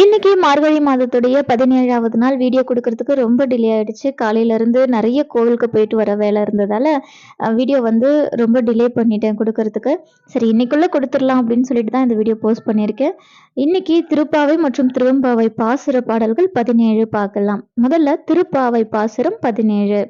இன்னைக்கு மார்கழி மாதத்துடைய பதினேழாவது நாள் வீடியோ கொடுக்கறதுக்கு ரொம்ப டிலே ஆயிடுச்சு. காலையிலேருந்து நிறைய கோவிலுக்கு போயிட்டு வர வேலை இருந்ததால் வீடியோ வந்து ரொம்ப டிலே பண்ணிட்டேன் கொடுக்கறதுக்கு. சரி இன்னைக்குள்ளே கொடுத்துடலாம் அப்படின்னு சொல்லிட்டு தான் இந்த வீடியோ போஸ்ட் பண்ணியிருக்கேன். இன்னைக்கு திருப்பாவை மற்றும் திருவம்பாவை பாசுர பாடல்கள் பதினேழு பார்க்கலாம். முதல்ல திருப்பாவை பாசுரம் பதினேழு.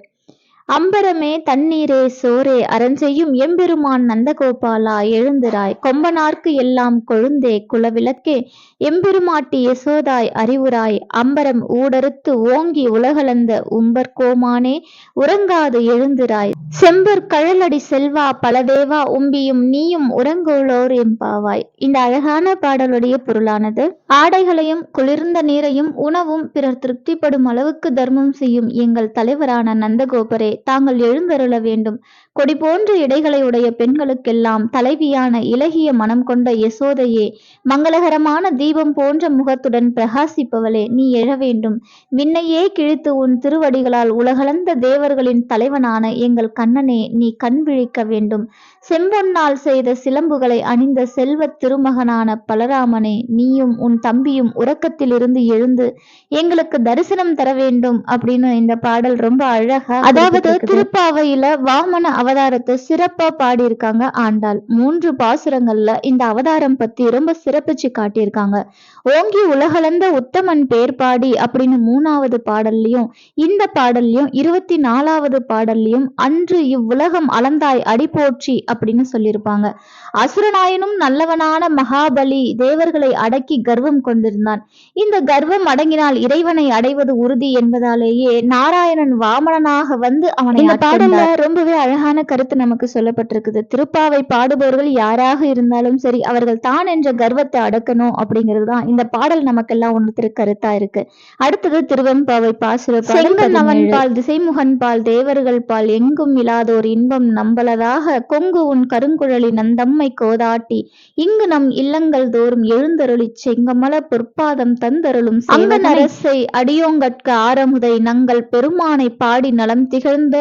அம்பரமே தண்ணீரே சோரே அரஞ்செய்யும் எம்பெருமான் நந்தகோபாலா எழுந்திராய். கொம்பனார்க்கு எல்லாம் கொழுந்தே குலவிளக்கே. எம்பெருமாட்டி யசோதாய் அறிவுராய். அம்பரம் ஊடறுத்து ஓங்கி உலகளந்த உம்பர்கோமானே உறங்காது எழுந்திராய். செம்பர் கழலடி செல்வா பலதேவா உம்பியும் நீயும் உறங்கோளோர் எம்பாவாய் இந்த அழகான பாடலுடைய பொருளானது ஆடைகளையும் குளிர்ந்த நீரையும் உணவும் பிறர் திருப்திப்படும் அளவுக்கு தர்மம் செய்யும் எங்கள் தலைவரான நந்தகோபரே தாங்கள் எழுந்தருள வேண்டும். கொடி போன்ற இடைகளை உடைய பெண்களுக்கெல்லாம் தலைவியான இலகிய மனம் கொண்ட யசோதையே மங்களகரமான தீபம் போன்ற முகத்துடன் பிரகாசிப்பவளே நீ எழ வேண்டும். விண்ணையே கிழித்து உன் திருவடிகளால் உலகளந்த தேவர்களின் தலைவனான எங்கள் கண்ணனே நீ கண் விழிக்க வேண்டும். செம்பொன்னால் செய்த சிலம்புகளை அணிந்த செல்வ திருமகனான பலராமனே நீயும் உன் தம்பியும் உறக்கத்திலிருந்து எழுந்து எங்களுக்கு தரிசனம் தர வேண்டும் அப்படின்னு இந்த பாடல் ரொம்ப அழகா அதாவது திருப்பாவையில வாமன அவதாரத்தை சிறப்பா பாடியிருக்காங்க ஆண்டாள். மூன்று பாசுரங்கள்ல இந்த அவதாரம் பத்தி ரொம்ப சிறப்பிச்சு காட்டியிருக்காங்க. ஓங்கி உலகளந்த உத்தமன் பேர் பாடி அப்படின்னு மூணாவது பாடல்லையும் இந்த பாடல்லையும் இருபத்தி நாலாவது பாடல்லையும் அன்று இவ்வுலகம் அளந்தாய் அடி போற்றி அப்படின்னு சொல்லியிருப்பாங்க. அசுரநாயனும் நல்லவனான மகாபலி தேவர்களை அடக்கி கர்வம் கொண்டிருந்தான். இந்த கர்வம் அடங்கினால் இறைவனை அடைவது உறுதி என்பதாலேயே நாராயணன் வாமனனாக வந்து அவனை இந்த பாடல்ல ரொம்பவே அழகான கருத்து நமக்கு சொல்லப்பட்டிருக்குது. திருப்பாவை பாடுபவர்கள் யாராக இருந்தாலும் சரி அவர்கள் தான் என்ற கர்வத்தை அடக்கணும் அப்படிங்கிறது தான் இந்த பாடல் நமக்கெல்லாம் ஒன்று கருத்தா இருக்கு. அடுத்தது திருவெம்பாவை பாசுர செங்கன் அவன் பால் திசைமுகன் பால் தேவர்கள் பால் எங்கும் இல்லாதோர் இன்பம் நம்பலதாக கொங்கு உன் கருங்குழலி நந்தம்மை கோதாட்டி. இங்கு நம் இல்லங்கள் தோறும் எழுந்தருளி செங்கமல பொற்பாதம் தந்தருளும் அங்கன் அரசை அடியோங்கட்க ஆரமுதை நங்கள் பெருமானை பாடி நலம் திகழ்ந்த ಒಂದು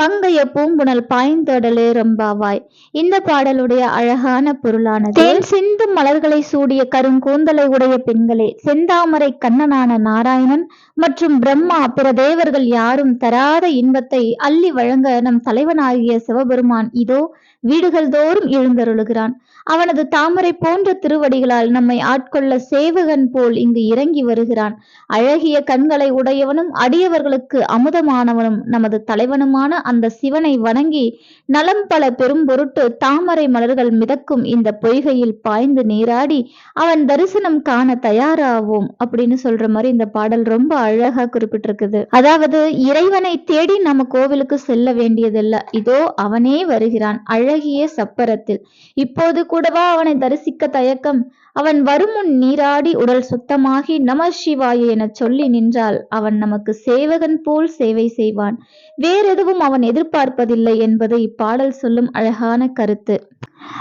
பங்கைய பூங்குணல் பாய்ந்தடலே ரம்பாவாய். இந்த பாடலுடைய அழகான பொருளானது தேன் சிந்து மலர்களை சூடிய கருங்கூந்தலை உடைய பெண்களே செந்தாமரை கண்ணனான நாராயணன் மற்றும் பிரம்மா பிற தேவர்கள் யாரும் தராத இன்பத்தை அள்ளி வழங்க நம் தலைவனாகிய சிவபெருமான் இதோ வீடுகள் தோறும் எழுந்தருளுகிறான். அவனது தாமரை போன்ற திருவடிகளால் நம்மை ஆட்கொள்ள சேவகன் போல் இங்கு இறங்கி வருகிறான். அழகிய கண்களை உடையவனும் அடியவர்களுக்கு அமுதமானவனும் நமது தலைவனுமான அந்த சிவனை வணங்கி நலம் பல பெரும் பொருட்டு தாமரை மலர்கள் மிதக்கும் இந்த பொய்கையில் பாய்ந்து நீராடி அவன் தரிசனம் காண தயாராவோம் அப்படின்னு சொல்ற மாதிரி இந்த பாடல் ரொம்ப அழகா குறிப்பிட்டிருக்குது. அதாவது இறைவனை தேடி நம்ம கோவிலுக்கு செல்ல வேண்டியதில்லை. இதோ அவனே வருகிறான் அழகிய சப்பரத்தில். இப்போது கூடவா அவனை தரிசிக்க தயக்கம்? அவன் வருமுன் நீராடி உடல் சுத்தமாகி நம சிவாய எனச் சொல்லி நின்றால் அவன் நமக்கு சேவகன் போல் சேவை செய்வான். வேறெதுவும் அவன் எதிர்பார்ப்பதில்லை என்பது இப்பாடல் சொல்லும் அழகான கருத்து.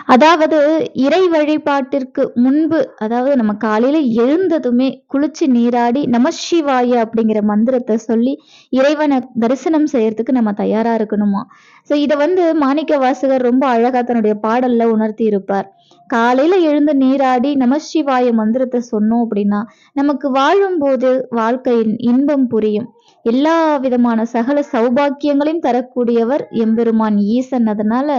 அதாவது இறை வழிபாட்டிற்கு முன்பு அதாவது நம்ம காலையில எழுந்ததுமே குளிச்சு நீராடி நமசிவாய அப்படிங்கிற மந்திரத்தை சொல்லி இறைவனை தரிசனம் செய்யறதுக்கு நம்ம தயாரா இருக்கணுமா? ஸோ இதை வந்து மாணிக்க வாசகர் ரொம்ப அழகா தன்னுடைய பாடல்ல உணர்த்தி இருப்பார். காலையில எழுந்து நீராடி நமசிவாய மந்திரத்தை சொன்னோம் அப்படின்னா நமக்கு வாழும்போது வாழ்க்கையின் இன்பம் புரியும். எல்லா விதமான சகல சௌபாக்கியங்களையும் தரக்கூடியவர் எம்பெருமான் ஈசன். அதனால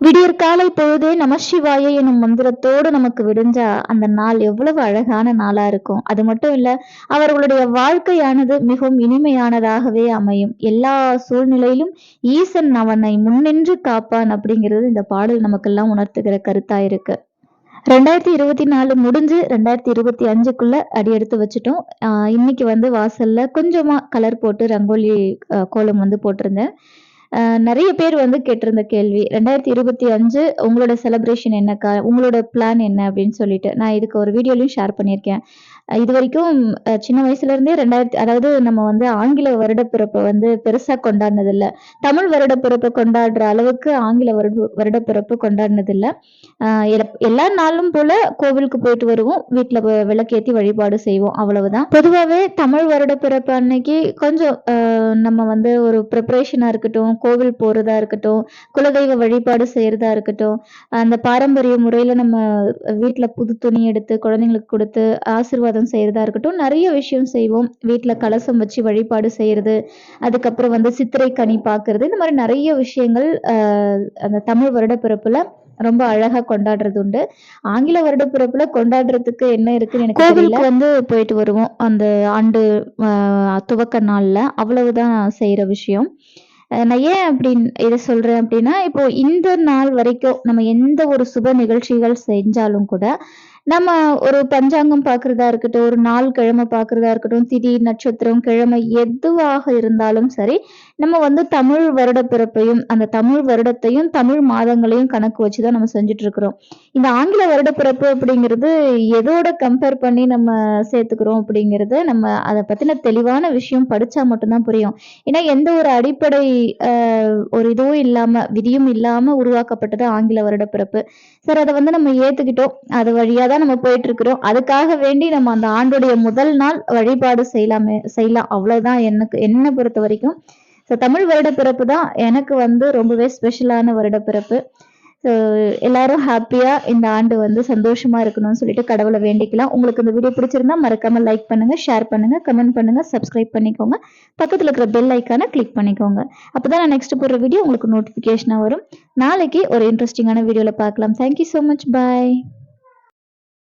விடியற்காலை பொழுதே நமசிவாய எனும் மந்திரத்தோடு நமக்கு விடிஞ்சா அந்த நாள் எவ்வளவு அழகான நாளா இருக்கும். அது மட்டும் இல்ல அவர்களுடைய வாழ்க்கையானது மிகவும் இனிமையானதாகவே அமையும். எல்லா சூழ்நிலையிலும் ஈசன் அவனை முன்னின்று காப்பான் அப்படிங்கிறது இந்த பாடல் நமக்கெல்லாம் உணர்த்துகிற கருத்தா இருக்கு. ரெண்டாயிரத்தி இருபத்தி நாலு முடிஞ்சு ரெண்டாயிரத்தி இருபத்தி அஞ்சுக்குள்ள அடி எடுத்து வச்சுட்டோம். இன்னைக்கு வந்து வாசல்ல கொஞ்சமா கலர் போட்டு ரங்கோலி கோலம் வந்து போட்டிருந்தேன். நிறைய பேர் வந்து கேட்டிருந்த கேள்வி ரெண்டாயிரத்தி இருபத்தி அஞ்சு உங்களோட செலப்ரேஷன் என்னக்கா உங்களோட பிளான் என்ன அப்படின்னு சொல்லிட்டு. நான் இதுக்கு ஒரு வீடியோலையும் ஷேர் பண்ணியிருக்கேன். இது வரைக்கும் சின்ன வயசுல இருந்தே ரெண்டாயிரத்தி அதாவது நம்ம வந்து ஆங்கில வருடப்பிறப்பை வந்து பெருசா கொண்டாடினது இல்லை தமிழ் வருடப்பிறப்பை கொண்டாடுற அளவுக்கு ஆங்கில வருட வருடப்பிறப்பு கொண்டாடினது இல்லை எல்லா நாளும் போல கோவிலுக்கு போயிட்டு வருவோம். வீட்டில் விளக்கேற்றி வழிபாடு செய்வோம். அவ்வளவுதான். பொதுவாகவே தமிழ் வருடப்பிறப்பு அன்னைக்கு கொஞ்சம் நம்ம வந்து ஒரு ப்ரிப்பரேஷனாக இருக்கட்டும் கோவில் போறதா இருக்கட்டும் குலதெய்வ வழிபாடு செய்யறதா இருக்கட்டும் அந்த பாரம்பரிய முறையில நம்ம வீட்டுல புது துணி எடுத்து குழந்தைங்களுக்கு கொடுத்து ஆசீர்வாதம் செய்யறதா இருக்கட்டும் நிறைய விஷயம் செய்வோம். வீட்டுல கலசம் வச்சு வழிபாடு செய்யறது அதுக்கப்புறம் வந்து சித்திரை கனி பாக்குறது இந்த மாதிரி நிறைய விஷயங்கள் ஆஹ் அந்த தமிழ் வருடப்பிறப்புல ரொம்ப அழகா கொண்டாடுறது உண்டு ஆங்கில வருடப்பிறப்புல கொண்டாடுறதுக்கு என்ன இருக்குன்னு எனக்கு கோவிலுக்கு வந்து போயிட்டு வருவோம். அந்த ஆண்டு துவக்க நாள்ல அவ்வளவுதான் செய்யற விஷயம். நான் ஏன் அப்படின்னு இதை சொல்றேன் அப்படின்னா இப்போ இந்த நாள் வரைக்கும் நம்ம எந்த ஒரு சுப நிகழ்ச்சிகள் செஞ்சாலும் கூட நம்ம ஒரு பஞ்சாங்கம் பார்க்கறதா இருக்கட்டும் ஒரு நாள் கிழமை பார்க்கறதா இருக்கட்டும் திதி நட்சத்திரம் கிழமை எதுவாக இருந்தாலும் சரி நம்ம வந்து தமிழ் வருட பிறப்பையும் அந்த தமிழ் வருடத்தையும் தமிழ் மாதங்களையும் கணக்கு வச்சுதான் நம்ம செஞ்சுட்டு இருக்கிறோம். இந்த ஆங்கில வருட பிறப்பு அப்படிங்கிறது எதோட கம்பேர் பண்ணி நம்ம சேர்த்துக்கிறோம் அப்படிங்கிறது நம்ம அதை பத்தின தெளிவான விஷயம் படிச்சா மட்டும்தான் புரியும். ஏன்னா எந்த ஒரு அடிப்படை ஆஹ் ஒரு இதுவும் இல்லாம விதியும் இல்லாம உருவாக்கப்பட்டது ஆங்கில வருட பிறப்பு. சார் அதை வந்து நம்ம ஏத்துக்கிட்டோம். அது வழியா தான் நம்ம போயிட்டு இருக்கிறோம் அதுக்காக வேண்டி நம்ம அந்த ஆண்டுடைய முதல் நாள் வழிபாடு செய்யலாமே செய்யலாம். அவ்வளவுதான் எனக்கு என்னை பொறுத்த வரைக்கும் ஸோ தமிழ் வருட பிறப்பு தான் எனக்கு வந்து ரொம்பவே ஸ்பெஷலான வருட பிறப்பு ஸோ எல்லாரும் ஹாப்பியா இந்த ஆண்டு வந்து சந்தோஷமா இருக்கணும்னு சொல்லிட்டு கடவுளை வேண்டிக்கலாம். உங்களுக்கு இந்த வீடியோ பிடிச்சிருந்தா மறக்காம லைக் பண்ணுங்க ஷேர் பண்ணுங்க கமெண்ட் பண்ணுங்க சப்ஸ்கிரைப் பண்ணிக்கோங்க. பக்கத்தில் இருக்கிற பெல் ஐக்கானை கிளிக் பண்ணிக்கோங்க. அப்போதான் நான் நெக்ஸ்ட் போடுற வீடியோ உங்களுக்கு நோட்டிஃபிகேஷனாக வரும். நாளைக்கு ஒரு இன்ட்ரெஸ்டிங்கான வீடியோவில் பார்க்கலாம். Thank you so much bye